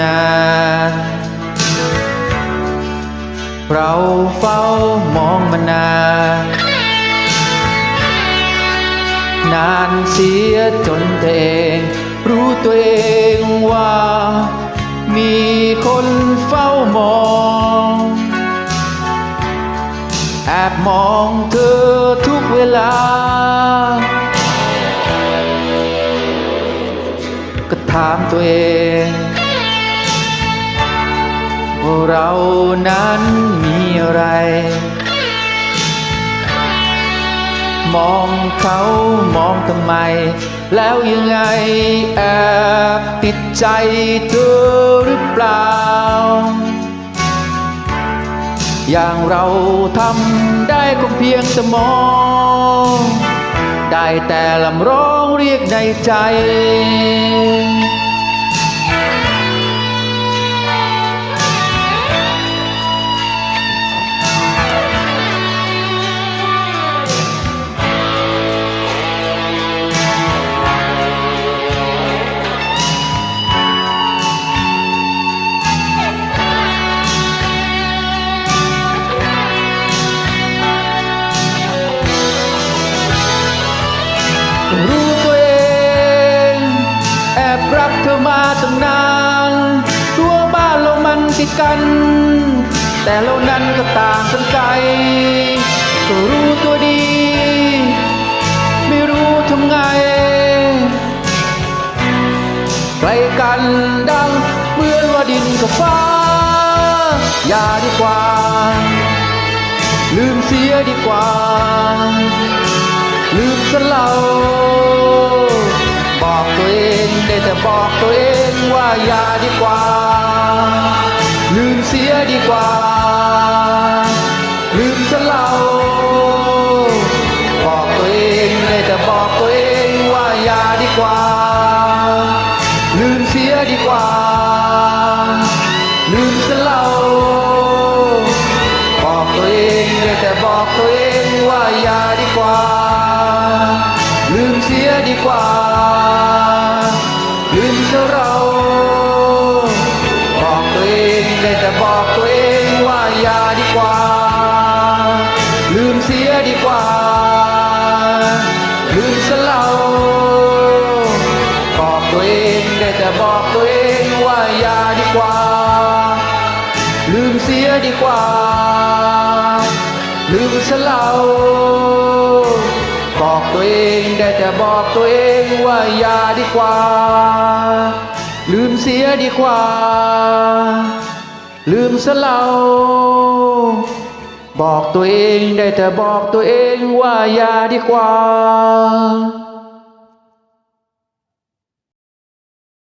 นา เราเฝ้ามองมานานานเสียจนตัวเอง รู้ตัวเองว่า มีคนเฝ้ามองแอบมองเธอทุกเวลา ก็ถามตัวเอง เรานั้นมีอะไร มองเขามองทำไม แล้วยังไงแอบติดใจเธอหรือเปล่า อย่างเราทำได้ก็เพียงแต่มอง ได้แต่ลำร้องเรียกในใจ รู้ตัวเอง แอบรักเธอมาตั้งนานรั้วบ้านเรามันติดกัน แต่เรานั้นก็ต่างกันไกลก็รู้ตัวดี ไม่รู้ทำไงไกลกันดังเหมือนว่าดินกับฟ้า อย่าดีกว่า ลืมเสียดีกว่า ลืมซะเราบอกตัวเองได้แต่บอกตัวเองว่าอย่าดีกว่า ลืมเสียดีกว่า ลืมซะเราบอกตัวเองได้แต่บอกตัวเองว่าอย่าดีกว่า ลืมเสียดีกว่า ลืมซะเราบอกตัวเองได้แต่บอกตัวเองว่าอย่าดีกว่า กว่าลืมเสียเราบอกตัวเองได้แต่บอกตัวเองว่าอย่าดีกว่าลืมเสียดีกว่าลืมเสียเราบอกตัวเองได้แต่บอกตัวเองว่าอย่าดีกว่า ลืมเสียดีกว่า ลืมซะเรา ตัวเองได้แต่บอกตัวเองว่าอย่าดีกว่า ลืมเสียดีกว่า ลืมซะเราบอกตัวเองได้แต่บอกตัวเองว่าอย่าดีกว่า